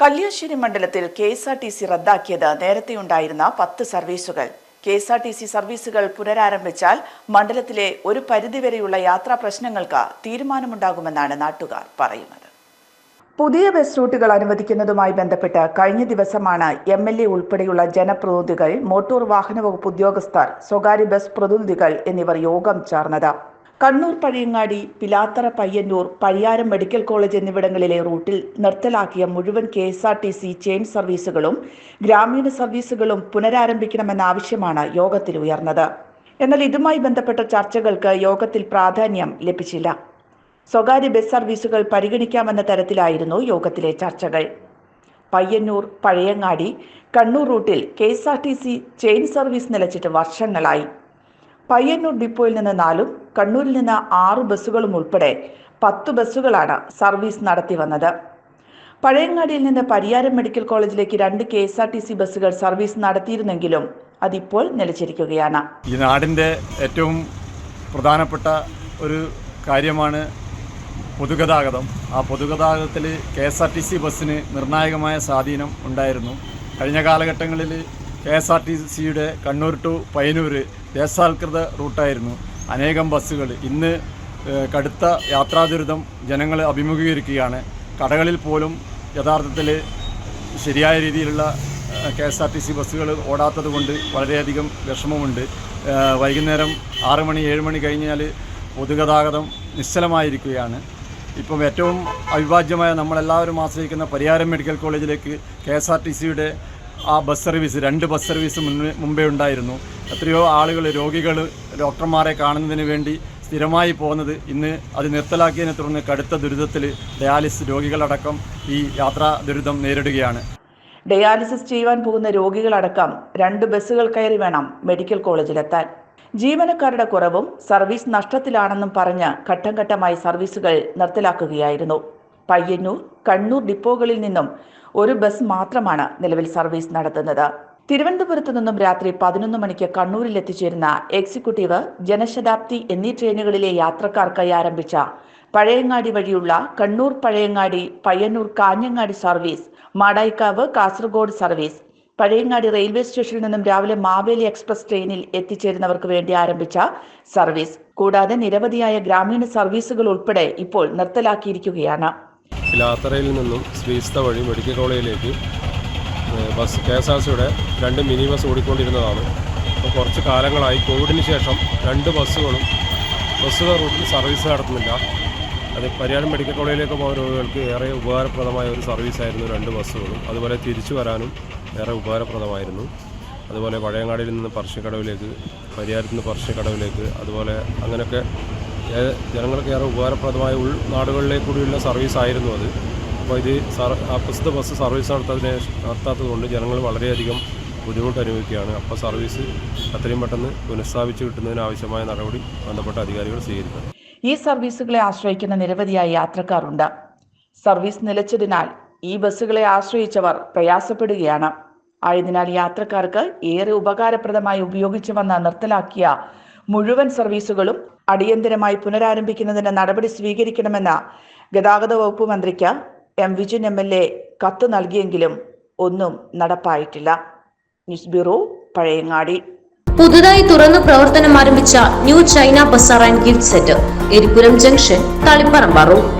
കല്യാശ്ശേരി മണ്ഡലത്തിൽ K S R T C റദ്ദാക്കിയത് നേരത്തെയുണ്ടായിരുന്ന പത്ത് സർവീസുകൾ. K S R T C സർവീസുകൾ പുനരാരംഭിച്ചാൽ മണ്ഡലത്തിലെ ഒരു പരിധിവരെയുള്ള യാത്രാ പ്രശ്നങ്ങൾക്ക് തീരുമാനമുണ്ടാകുമെന്നാണ് നാട്ടുകാർ പറയുന്നത്. പുതിയ ബസ് റൂട്ടുകൾ അനുവദിക്കുന്നതുമായി ബന്ധപ്പെട്ട് കഴിഞ്ഞ ദിവസമാണ് എം എൽ എ ഉൾപ്പെടെയുള്ള ജനപ്രതിനിധികൾ മോട്ടോർ വാഹന വകുപ്പ് ഉദ്യോഗസ്ഥർ സ്വകാര്യ ബസ് പ്രതിനിധികൾ എന്നിവർ യോഗം ചേർന്നത്. കണ്ണൂർ പഴയങ്ങാടി പിലാത്തറ പയ്യന്നൂർ പരിയാരം മെഡിക്കൽ കോളേജ് എന്നിവിടങ്ങളിലെ റൂട്ടിൽ നിർത്തലാക്കിയ മുഴുവൻ K S R T C chain സർവീസുകളും ഗ്രാമീണ സർവീസുകളും പുനരാരംഭിക്കണമെന്ന ആവശ്യമാണ് യോഗത്തിൽ ഉയർന്നത്. എന്നാൽ ഇതുമായി ബന്ധപ്പെട്ട ചർച്ചകൾക്ക് യോഗത്തിൽ പ്രാധാന്യം ലഭിച്ചില്ല. സ്വകാര്യ ബസ് സർവീസുകൾ പരിഗണിക്കാമെന്ന തരത്തിലായിരുന്നു യോഗത്തിലെ ചർച്ചകൾ. പയ്യന്നൂർ പഴയങ്ങാടി കണ്ണൂർ റൂട്ടിൽ K S R T C chain service നിലച്ചിട്ട് വർഷങ്ങളായി. പയ്യന്നൂർ ഡിപ്പോയിൽ നിന്ന് നാലും കണ്ണൂരിൽ നിന്ന് ആറ് ബസ്സുകളും ഉൾപ്പെടെ പത്ത് ബസ്സുകളാണ് സർവീസ് നടത്തി വന്നത്. പഴയങ്ങാടിയിൽ നിന്ന് പരിയാരം മെഡിക്കൽ കോളേജിലേക്ക് രണ്ട് K S R T C ബസ്സുകൾ സർവീസ് നടത്തിയിരുന്നെങ്കിലും അതിപ്പോൾ നിലച്ചിരിക്കുകയാണ്. ഈ നാടിന്റെ ഏറ്റവും പ്രധാനപ്പെട്ട ഒരു കാര്യമാണ് പൊതുഗതാഗതം. ആ പൊതുഗതാഗതത്തിൽ K S R T C ബസ്സിന് നിർണായകമായ സ്വാധീനം ഉണ്ടായിരുന്നു. കഴിഞ്ഞ കാലഘട്ടങ്ങളിൽ കെ എസ് ആർ ടി സിയുടെ കണ്ണൂർ ടു പയ്യന്നൂർ ദേശാൽകൃത റൂട്ടായിരുന്നു. അനേകം ബസ്സുകൾ. ഇന്ന് കടുത്ത യാത്രാദുരിതം ജനങ്ങൾ അഭിമുഖീകരിക്കുകയാണ്. കടകളിൽ പോലും യഥാർത്ഥത്തിൽ ശരിയായ രീതിയിലുള്ള K S R T C ബസ്സുകൾ ഓടാത്തത് കൊണ്ട് വളരെയധികം വിഷമമുണ്ട്. വൈകുന്നേരം ആറ് മണി ഏഴ് മണി കഴിഞ്ഞാൽ പൊതുഗതാഗതം നിശ്ചലമായിരിക്കുകയാണ്. ഇപ്പം ഏറ്റവും അവിഭാജ്യമായ നമ്മളെല്ലാവരും ആശ്രയിക്കുന്ന പരിയാരം മെഡിക്കൽ കോളേജിലേക്ക് കെ എസ് ആർ ടി സിയുടെ ആ ബസ് സർവീസ് രണ്ട് ബസ് സർവീസ് മുൻപേ ഉണ്ടായിരുന്നു. എത്രയോ ആളുകൾ രോഗികൾ ഡോക്ടർമാരെ കാണുന്നതിന് വേണ്ടി സ്ഥിരമായി പോകുന്നത് ഇന്ന് അത് നിർത്തലാക്കിയതിനെ തുടർന്ന് കടുത്ത ദുരിതത്തിൽ ഡയാലിസിസ് രോഗികളടക്കം ഈ യാത്രാ ദുരിതം നേരിടുകയാണ്. ഡയാലിസിസ് ചെയ്യുവാൻ പോകുന്ന രോഗികളടക്കം രണ്ട് ബസ്സുകൾ കയറി വേണം മെഡിക്കൽ കോളേജിലെത്താൻ. ജീവനക്കാരുടെ കുറവും സർവീസ് നഷ്ടത്തിലാണെന്നും പറഞ്ഞ് ഘട്ടം ഘട്ടമായി സർവീസുകൾ നിർത്തലാക്കുകയായിരുന്നു. പയ്യന്നൂർ കണ്ണൂർ ഡിപ്പോകളിൽ നിന്നും ഒരു ബസ് മാത്രമാണ് നിലവിൽ സർവീസ് നടത്തുന്നത്. തിരുവനന്തപുരത്ത് നിന്നും രാത്രി പതിനൊന്ന് മണിക്ക് കണ്ണൂരിൽ എത്തിച്ചേരുന്ന എക്സിക്യൂട്ടീവ് ജനശതാബ്ദി എന്നീ ട്രെയിനുകളിലെ യാത്രക്കാർക്കായി ആരംഭിച്ച പഴയങ്ങാടി വഴിയുള്ള Kannur Pazhayangadi Payyanur Kanhangad service Madayikavu Kasaragod service Pazhayangadi railway സ്റ്റേഷനിൽ നിന്നും രാവിലെ മാവേലി എക്സ്പ്രസ് ട്രെയിനിൽ എത്തിച്ചേരുന്നവർക്ക് വേണ്ടി ആരംഭിച്ച സർവീസ്. കൂടാതെ നിരവധിയായ ഗ്രാമീണ സർവീസുകൾ ഉൾപ്പെടെ ഇപ്പോൾ നിർത്തലാക്കിയിരിക്കുകയാണ്. നിന്നും വഴി മെഡിക്കൽ കോളേജിലേക്ക് ബസ് കെ എസ് ആർ സിയുടെ രണ്ട് മിനി ബസ് ഓടിക്കൊണ്ടിരുന്നതാണ്. അപ്പോൾ കുറച്ച് കാലങ്ങളായി കോവിഡിന് ശേഷം രണ്ട് ബസ്സുകളും ബസ്സുകൾ റൂട്ടിൽ സർവീസ് നടത്തുന്നില്ല. അത് പരിയാരം മെഡിക്കൽ കോളേജിലേക്ക് പോകുന്ന രോഗികൾക്ക് ഏറെ ഉപകാരപ്രദമായ ഒരു സർവീസായിരുന്നു രണ്ട് ബസ്സുകളും. അതുപോലെ തിരിച്ചു വരാനും ഏറെ ഉപകാരപ്രദമായിരുന്നു. അതുപോലെ പഴയങ്ങാടിയിൽ നിന്ന് പറശ്ശിക്കടവിലേക്ക് പരിയാരത്ത് നിന്ന് പറശ്ശിക്കടവിലേക്ക് അതുപോലെ അങ്ങനെയൊക്കെ ജനങ്ങൾക്ക് ഏറെ ഉപകാരപ്രദമായ കൂടിയുള്ള സർവീസ് ആയിരുന്നു അത്. അപ്പോൾ ഇത് പ്രസ്തുത ബസ് സർവീസ് നടത്താതിനെ നടത്താത്തത് കൊണ്ട് ജനങ്ങൾ വളരെയധികം ബുദ്ധിമുട്ട് അനുഭവിക്കുകയാണ്. അപ്പോൾ സർവീസ് അത്രയും പെട്ടെന്ന് പുനഃസ്ഥാപിച്ച് കിട്ടുന്നതിന് ആവശ്യമായ നടപടി ബന്ധപ്പെട്ട അധികാരികൾ സ്വീകരിക്കണം. ഈ സർവീസുകളെ ആശ്രയിക്കുന്ന നിരവധിയായ യാത്രക്കാരുണ്ട്. സർവീസ് നിലച്ചതിനാൽ ഈ ബസ്സുകളെ ആശ്രയിച്ചവർ പ്രയാസപ്പെടുകയാണ്. ആയതിനാൽ യാത്രക്കാർക്ക് ഏറെ ഉപകാരപ്രദമായി ഉപയോഗിച്ചു വന്ന നിർത്തലാക്കിയ മുഴുവൻ സർവീസുകളും അടിയന്തരമായി പുനരാരംഭിക്കുന്നതിന് നടപടി സ്വീകരിക്കണമെന്ന് ഗതാഗത വകുപ്പ് മന്ത്രിക്ക് M Vijayan M L A കത്ത് നൽകിയെങ്കിലും ഒന്നും നടപ്പായിട്ടില്ല. News bureau Pazhayangadi. പുതുതായി തുറന്നു പ്രവർത്തനം ആരംഭിച്ച new China bazaar and gift centre Eripuram junction Taliparamba road.